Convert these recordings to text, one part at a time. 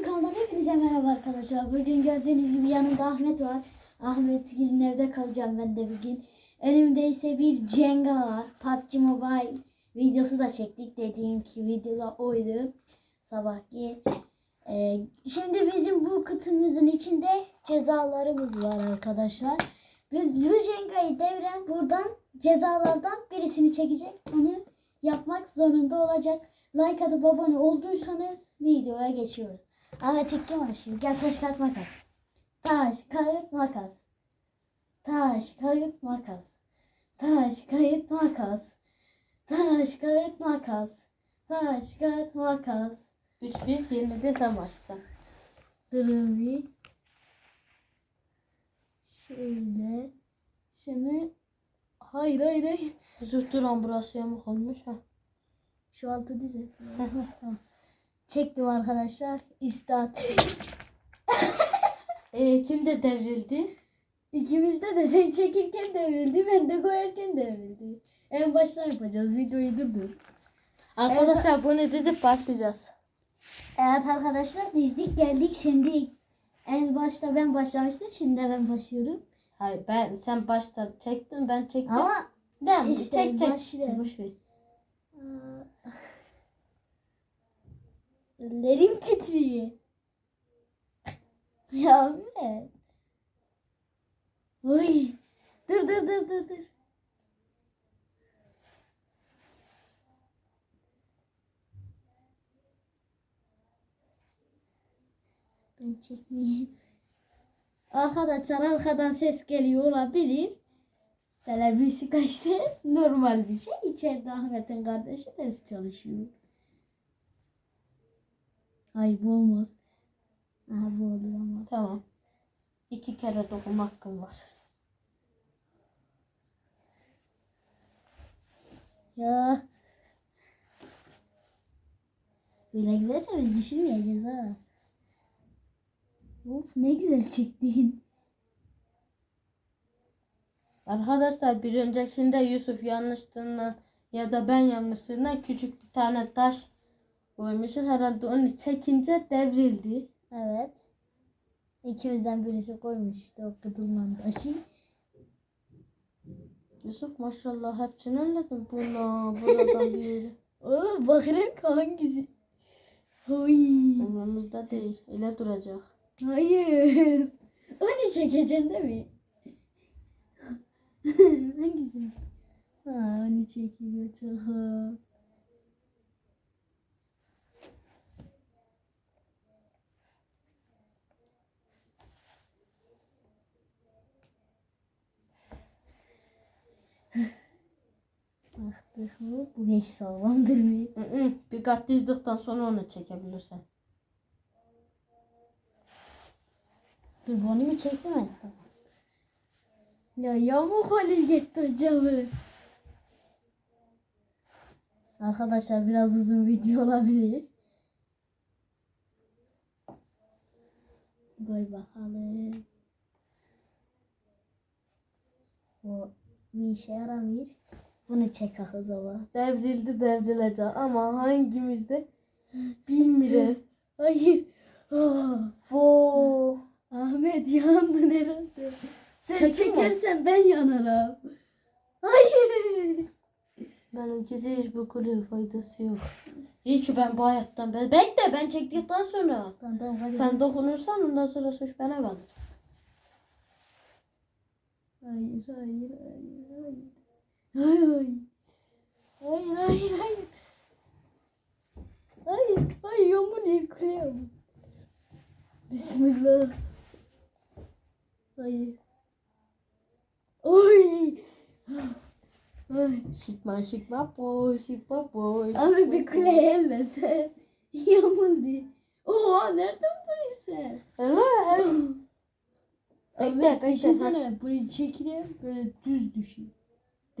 Yeni kanaldan hepinize merhaba arkadaşlar. Bugün gördüğünüz gibi yanımda Ahmet var. Ahmet Gil'in evde kalacağım ben de bugün. Önümde ise bir Jenga var. PUBG Mobile videosu da çektik. Dediğim ki videoda oydu. Sabahki. Ee, şimdi bizim bu kutumuzun içinde cezalarımız var arkadaşlar. Biz bu Jenga'yı deviren buradan cezalardan birisini çekecek. Onu yapmak zorunda olacak. Like atıp abone olduysanız videoya geçiyoruz. İlk kim var şimdi? Gel taş kağıt makas. Taş kağıt makas. Taş kağıt makas. Taş kağıt makas. Taş kağıt makas. Taş kağıt makas. 3-1 yenildi sen başla. Durun bir. Şöyle. Şunu. Hayır hayır hayır. Yusuf duran burası yamuk olmuş ha. Şu altı. Tamam. Çektim arkadaşlar. İstat. Ee, kim de devrildi? İkimizde de sen çekirken devrildi. Ben de koyarken devrildi. En baştan yapacağız. Videoyu durdur. Arkadaşlar bu ne dedik başlayacağız. Evet arkadaşlar dizdik geldik. Şimdi en başta ben başlamıştım. Şimdi ben başlıyorum. Hayır ben sen başta çektin ben çektim. Ama Değil mi? işte Tek tek. Boş ver. Ellerim titriyor. Ya be. Oy. Dur dur dur dur dur. Ben çekmeyeyim. Arkadaşlar arkadan ses geliyor olabilir. Bir sıkış ses normal bir şey. İçeride Ahmet'in kardeşi ders çalışıyor. Ay bu olmaz. Aha bu olur ama. Tamam. İki kere dokuma hakkım var. Ya. Böyle giderse biz düşürmeyeceğiz ha. Of ne güzel çektin. Arkadaşlar bir öncekinde Yusuf yanlışlığından ya da ben yanlışlığından küçük bir tane taş koymuşuz. Herhalde onu çekince devrildi. Evet. İkimizden birisi koymuştu o kıdılman taşı. Yusuf maşallah hepsini anladın. Buna, buradan bir. Oğlum bakırım ki hangisi? Oy. Umurumuzda değil. Öyle duracak. Hayır. Onu çekeceksin değil mi? Hangisini? Ha, onu çekiyor çok. Bu hiç sağlam durmuyor. Bir kat dizdikten sonra onu çekebilirsin. Dur bunu mu çektim ben? Ya yamuk Halil gitti hocamı. Arkadaşlar biraz uzun video olabilir. Koy bakalım. Bu bir işe yaramıyor. Bunu çek o zaman. Devrildi devrilecek ama hangimizde bilmiyorum. Hayır. Ah, Fo. Ahmet yandın herhalde. Sen mi? çekersen ben yanarım. Hayır. Benimkisi hiç bu kulübe faydası yok. Ki ben bu hayattan ben. Bekle ben çektikten sonra. Tamam hadi. Sen dokunursan ondan sonra suç bana kalır. Hayır hayır hayır hayır. Hayır hayır. Hayır hayır hayır. Hayır hayır yağmur yıkılıyor. Bismillah. Hayır. Oy. Şıkma şıkma boy şıkma boy. Abi bir kule elle sen. Yağmur Oha nereden? Hele hele. Bekle, bekle, düşünsene bunu çekeyim böyle düz düşeyim.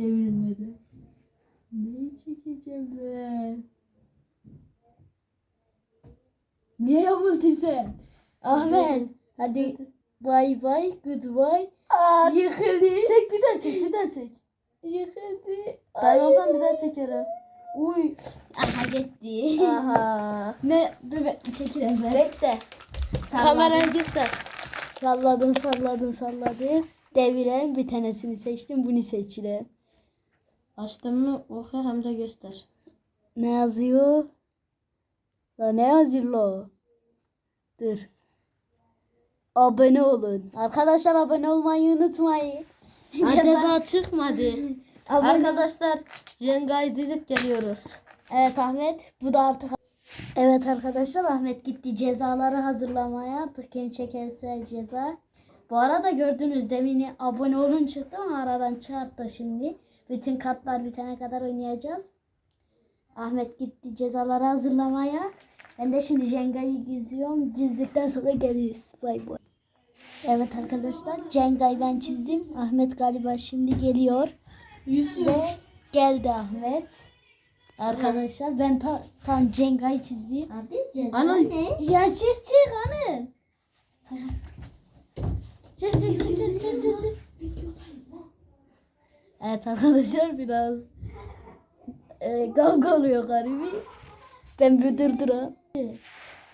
Devrilmeden. Neyi çekeceğim ben? Niye yamuldun sen? Ahmet hadi bay bay goodbye. Aa, Yıkıldı. çek bir daha çek bir daha çek. Yıkıldı. Ben olsam bir daha çekerim. Uy. Aha gitti. Aha. ne? Dur be çekilin ben. Bekle. Kamerayı göster. Salladım salladım salladım. Deviren bir tanesini seçtim. Bunu seçtim. Açtın mı oku hem de göster. Ne yazıyor? La ne yazıyor la? Dur. Abone olun. Arkadaşlar abone olmayı unutmayın. Ha, ceza çıkmadı. Abone- Arkadaşlar Jenga'yı dizip geliyoruz. Evet Ahmet. Bu da artık Evet arkadaşlar Ahmet gitti cezaları hazırlamaya. Artık kim çekerse ceza. Bu arada gördünüz demin abone olun çıktı ama aradan çıkarttı şimdi. Bütün kartlar bitene kadar oynayacağız. Ahmet gitti cezaları hazırlamaya. Ben de şimdi Cenga'yı gizliyorum. Dizdikten sonra geliriz. Bay bay. Evet arkadaşlar Cenga'yı ben çizdim. Ahmet galiba şimdi geliyor. Yusuf. Ve geldi Ahmet. Arkadaşlar ben ta- tam Cenga'yı çizdim. Abi ceza Anıl. ne? Ya çık çık Anıl. Çık çık çık çık çık çık. Evet arkadaşlar biraz e, kavga oluyor galiba. Ben bir durduram. Evet,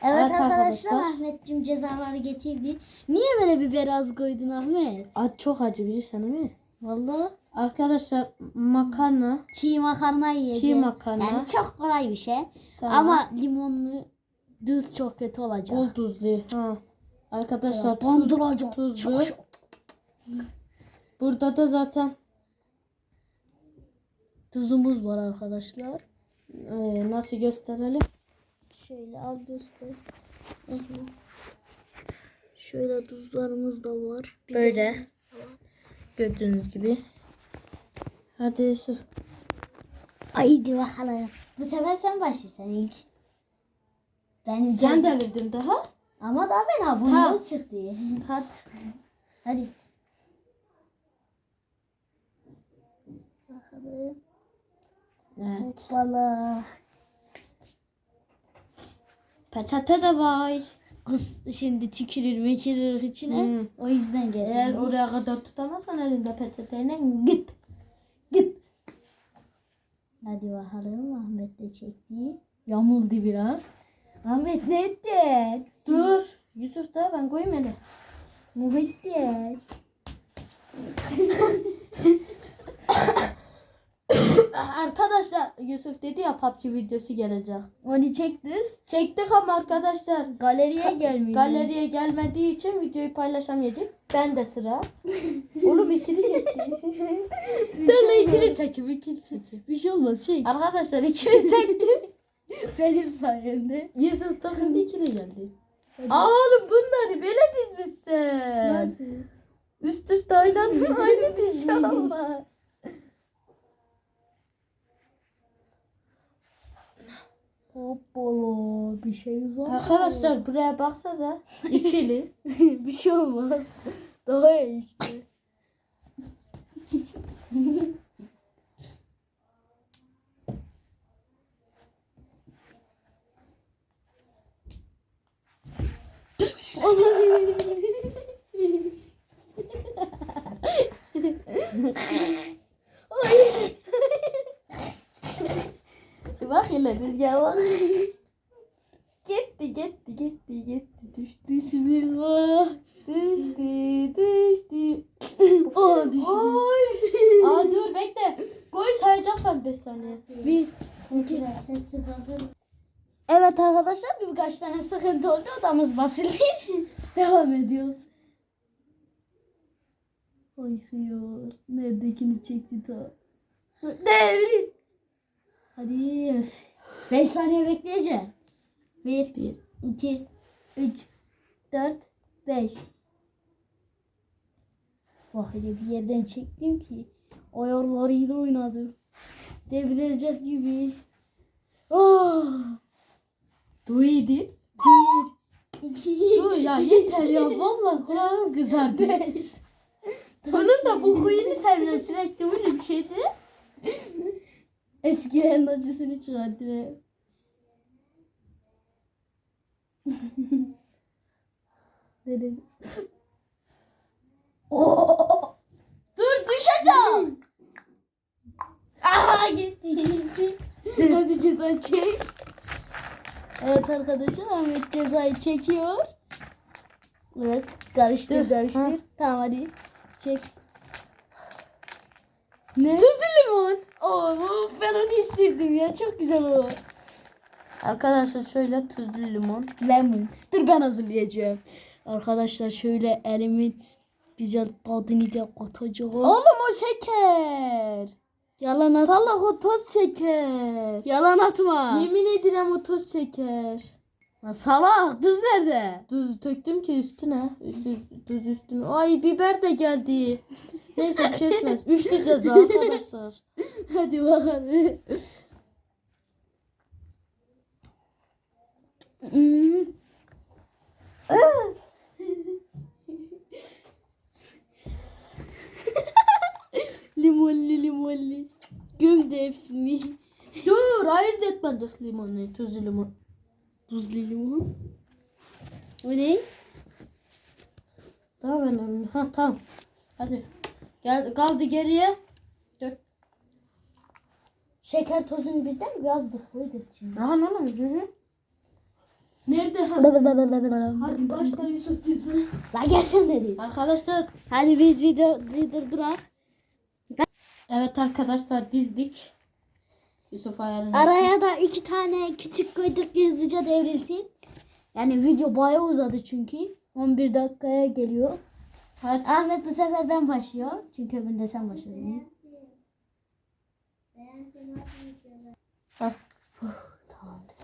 Evet arkadaşlar, arkadaşlar. Ahmetciğim cezaları getirdi. Niye böyle biber az koydun Ahmet? Acı çok acı bilirsen mi? Vallahi Arkadaşlar makarna. çiğ makarna yiyeceğim. Çiğ makarna. Yani çok kolay bir şey. Tamam. Ama limonlu düz çok kötü olacak. Bol tuzlu. Ha. Arkadaşlar tuz, Bandıracağım. tuzlu. Çok çok. Burada da zaten Tuzumuz var arkadaşlar. e, nasıl gösterelim? Şöyle al göster. Şöyle tuzlarımız da var. Bir Böyle. de- Gördüğünüz gibi. Hadi Yusuf. Haydi bakalım. Bu sefer sen başlayacaksın ilk. Ben Sen de verdin daha. Ama daha ben abone çıktı. Hadi. Hadi. Bakalım. Evet. Hoppala. Peçete de var. Kız şimdi tükürür mekürür içine. Hmm. O yüzden geldim. Eğer oraya kadar tutamazsan elinde peçeteyle git. Git. Hadi bakalım Ahmet de çekti. Yamuldu biraz. Ahmet ne ettin? Dur. Yusuf da ben koyayım hele. Muhittin. Arkadaşlar Yusuf dedi ya PUBG videosu gelecek. Onu çektir. Çektik ama arkadaşlar Galeriye gelmiyor. galeriye gelmediği için videoyu paylaşamayadık. Ben de sıra. Oğlum ikili gitti. Dur şey ikili çekim ikili çekim. Bir şey olmaz çek. Arkadaşlar ikili çektim. Benim sayemde. Yusuf takındı ikili geldi. Hadi. Aa, Oğlum bunları böyle dizmişsin. Nasıl? Üst üste oynandın aynı bir şey Hoppala bir şey uzak. Arkadaşlar buraya baksanıza. İkili. bir şey olmaz. Daha iyi işte. Bak hele rüzgar bak. gitti gitti gitti gitti düştü. Bismillah. Düştü düştü. Aa düştü. Ay. Aa dur bekle. Koy sayacaksan 5 saniye. Bir, iki. Sessiz olun. Evet arkadaşlar birkaç tane sıkıntı oldu. Odamız basıldı. Devam ediyoruz. Ay hıyar. Neredekini çekti ta. Devrin. Hadi. 5 saniye bekleyeceğim. 1, 2, 3, 4, 5. Bak öyle bir yerden çektim ki ayarlarıyla oynadım. Devirecek gibi. Oh. Duydu. Bir, iki, Dur ya yeter ya. Vallahi kulağım kızardı. beş. Onun da bu huyunu sevmiyorum. Sürekli böyle bir şeydi. Eskilerin acısını çıkarttı. Dedim. Oo. Dur düşeceğim. Aha gitti. Hadi ceza çek. Evet arkadaşlar Ahmet cezayı çekiyor. Evet karıştır Dur, karıştır. ha. Tamam hadi çek. Ne? Tuzlu limon. Oo, ben onu istedim ya çok güzel o. Arkadaşlar şöyle tuzlu limon. Lemon. Dur ben hazırlayacağım. Arkadaşlar şöyle elimin güzel tadını da katacağım. Oğlum o şeker. Yalan at. Salak o toz şeker. Yalan atma. Yemin ederim o toz şeker. Ya salak tuz nerede? Tuz döktüm ki üstüne. Üstü, tuz üstüne. Ay biber de geldi. Neyse bir şey etmez. Üçlü ceza arkadaşlar. Hadi bakalım. Hmm. Limonlu limonlu. Gömdü hepsini. Dur ayırt etmedik limonu. Tuzlu limon. Tuzlu limon. O ne? Daha önemli. Ha tamam. Hadi. Gel, kaldı geriye. Dur. Şeker tozunu bizden mi yazdık? Koyduk şimdi. Aha ne lan? Hı. Nerede? Ha? Hadi başla Yusuf dizme. La gelsen neredeyiz? Arkadaşlar. Hadi biz video durdurak. Evet arkadaşlar dizdik. Yusuf ayarını. Araya da iki tane küçük koyduk hızlıca devrilsin. Yani video bayağı uzadı çünkü. 11 dakikaya geliyor. Hadi. Ahmet bu sefer ben başlıyor. Çünkü öbüründe sen başladın. Hah. Tamamdır.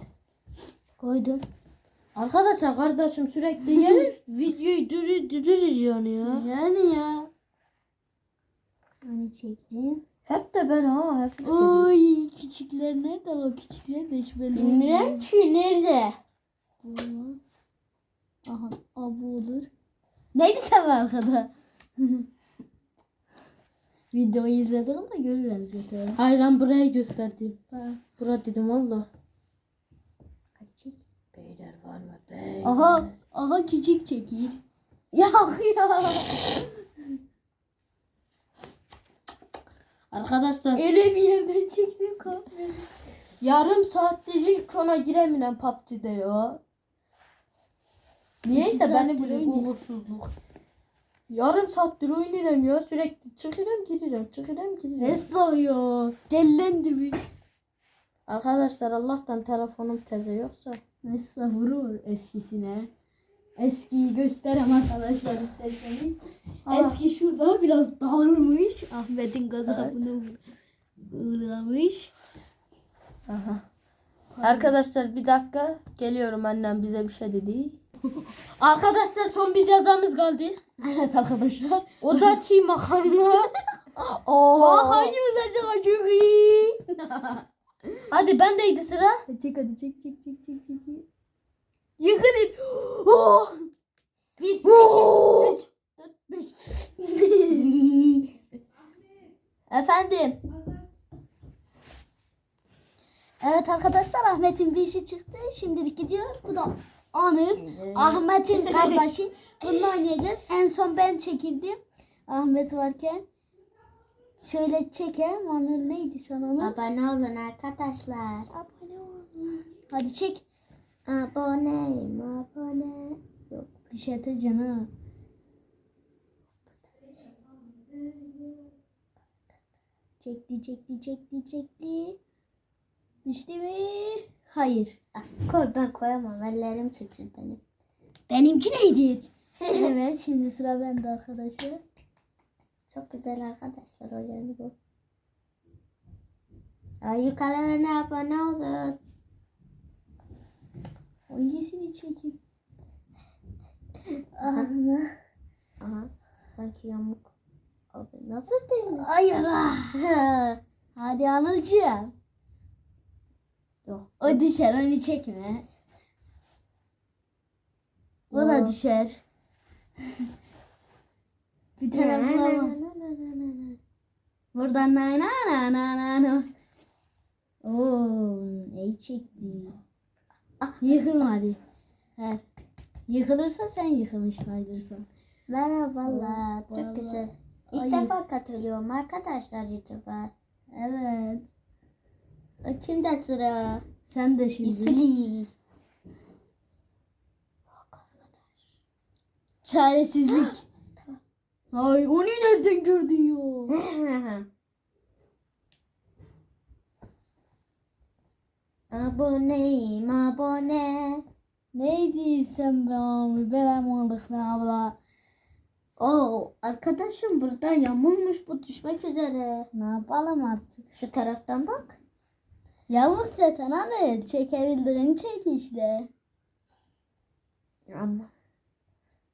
Koydum. Arkadaşlar kardeşim sürekli yer videoyu dürü dürür yani ya. Yani ya. Hani çektim. Hep de ben ha hep. Oy küçükler nerede o küçükler de hiç belli Bilmiyorum ki nerede? Olmaz. Aha abu olur. Neydi sen arkada? Videoyu izledim de görürüm zaten. Hayran burayı gösterdim. Ha, Bura dedim valla. Hadi çek. Beyler var mı beyler? Aha, aha küçük çekir. Ya ya. Arkadaşlar Öyle bir yerden çektim kahve. yarım saattir ilk ona giremiyorum PUBG'de ya. Niyeyse beni oynuyorsun. uğursuzluk. Yarım saattir oynuyorum ya sürekli çıkırım giririm çıkırım giririm. Ne soruyor? Dellendi mi? Arkadaşlar Allah'tan telefonum teze yoksa. Mesela vurur eskisine. Eskiyi gösterem arkadaşlar isterseniz. Aa. Eski şurada biraz dağılmış. Ahmet'in gazabını uğramış. Aha. Arkadaşlar bir dakika geliyorum annem bize bir şey dedi. Arkadaşlar son bir cezamız kaldı. Evet arkadaşlar. O da çiğ makarna. Oo. Bak hangimiz acaba. Hadi bendeydi sıra. Çek hadi çek çek çek çek çek. Yıkılın. Oh. Bir, iki, Oh. üç, dört, beş. Efendim. Evet arkadaşlar Ahmet'in bir işi çıktı. Şimdilik gidiyor. Bu da Anıl. Ahmet'in kardeşi. Bununla oynayacağız. En son ben çekildim. Ahmet varken. Şöyle çekem. Anıl neydi an Anıl? Abone olun arkadaşlar. Abone ol. Hadi çek. Abone. Düşerteceksin ha. Çekti çekti çekti çekti. Düştü mü? Hayır. Ah, koy ben koyamam ellerim titriyor benim. Benimki neydi? evet şimdi sıra bende arkadaşlar. Çok güzel arkadaşlar oyun bu. Yukarılarına abone olun. Hangisini çekeyim? Aha. Aha. Sanki yamuk. Abi nasıl değil mi? Hayır. ah. Hadi Anılcığım. Yok. O düşer onu çekme. O da düşer. Bir na, na. Buradan na na na na na na. Oo, iyi çekti. Ah, yıkılmadı. Ver. Yıkılırsa sen yıkılmış sayılırsın. Merhabalar. Merhaba. Çok güzel. İlk Ay. defa katılıyorum arkadaşlar YouTube'a. Evet. Kimde sıra? Sen de şimdi. İsuli. Çaresizlik. Ay onu nereden gördün ya? Aboneyim abone. Ne diyorsun be abi? Beremalık be abla. Oo arkadaşım burada yamulmuş bu düşmek üzere. Ne yapalım artık? Şu taraftan bak. Yamuk zaten hani. Çekebildiğini çek işte. Ama.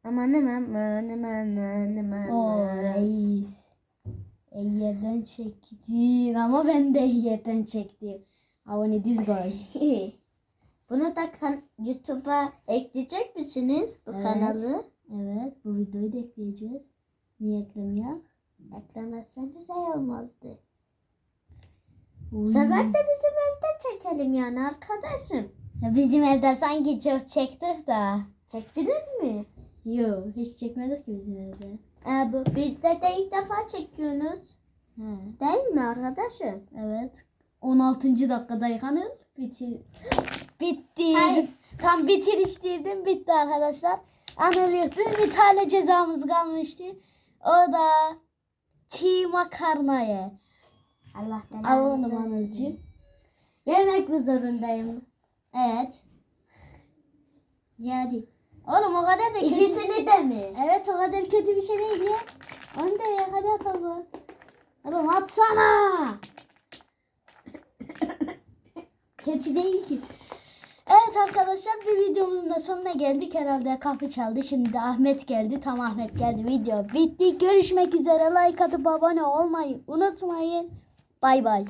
Aman aman aman aman aman Oo reis. Yerden çektin ama ben de yerden çektim. Abone this guy. Bunu da YouTube'a ekleyecek misiniz bu Evet. kanalı? Evet bu videoyu da ekleyeceğiz. Niye eklemiyor? Eklemezseniz iyi olmazdı. Bu sefer de bizim evde çekelim yani arkadaşım. Ya bizim evde sanki çok çektik da. Çektiniz mi? Yok hiç çekmedik ki bizim evde. Ee, bu, bizde de ilk defa çekiyorsunuz. He. Değil mi arkadaşım? Evet. 16. dakikada yıkanır. Bitir. Bitti. Hayır. Tam bitiriştirdim. Bitti arkadaşlar. Anıl yıktı. Bir tane cezamız kalmıştı. O da çiğ makarnaya. Allah Al belanı onu versin. Anıl'cığım. Yemek mi zorundayım? Evet. Yani. Oğlum o kadar da kötü. İkisini de mi? Evet o kadar kötü bir şey değil ya. Onu da ya. Hadi at o zaman. Oğlum atsana. kötü değil ki. Evet arkadaşlar bir videomuzun da sonuna geldik. Herhalde kapı çaldı. Şimdi de Ahmet geldi. Tam Ahmet geldi. Video bitti. Görüşmek üzere. Like atıp abone olmayı unutmayın. Bay bay.